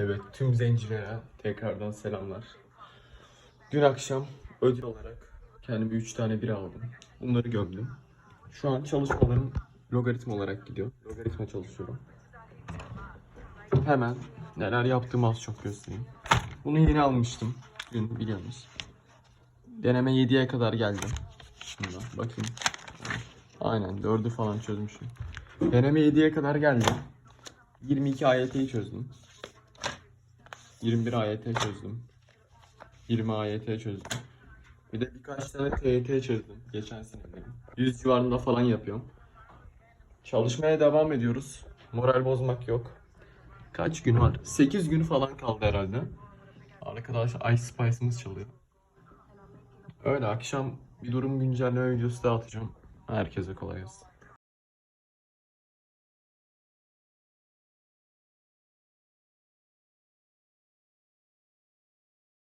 Evet tüm zencilere tekrardan selamlar. Dün akşam ödül olarak kendime 3 tane bira aldım. Bunları gömdüm. Şu an çalışmalarım logaritma olarak gidiyor. Logaritma çalışıyorum. Hemen neler yaptığımı az çok göstereyim. Bunu yeni almıştım. Dün biliyorsunuz. Deneme 7'ye kadar geldim. Şimdi bakayım. Aynen 4'ü falan çözmüşüm. Deneme 7'ye kadar geldim. 22 AYT'yi çözdüm. 21 AYT çözdüm. 20 AYT çözdüm. Bir de birkaç tane TYT çözdüm geçen sene benim. 100 civarında falan yapıyorum. Çalışmaya devam ediyoruz. Moral bozmak yok. Kaç gün var? 8 gün falan kaldı herhalde. Arkadaş Ice Spice'ımız çalıyor. Öyle akşam bir durum güncelleme videosu da atacağım. Herkese kolay gelsin.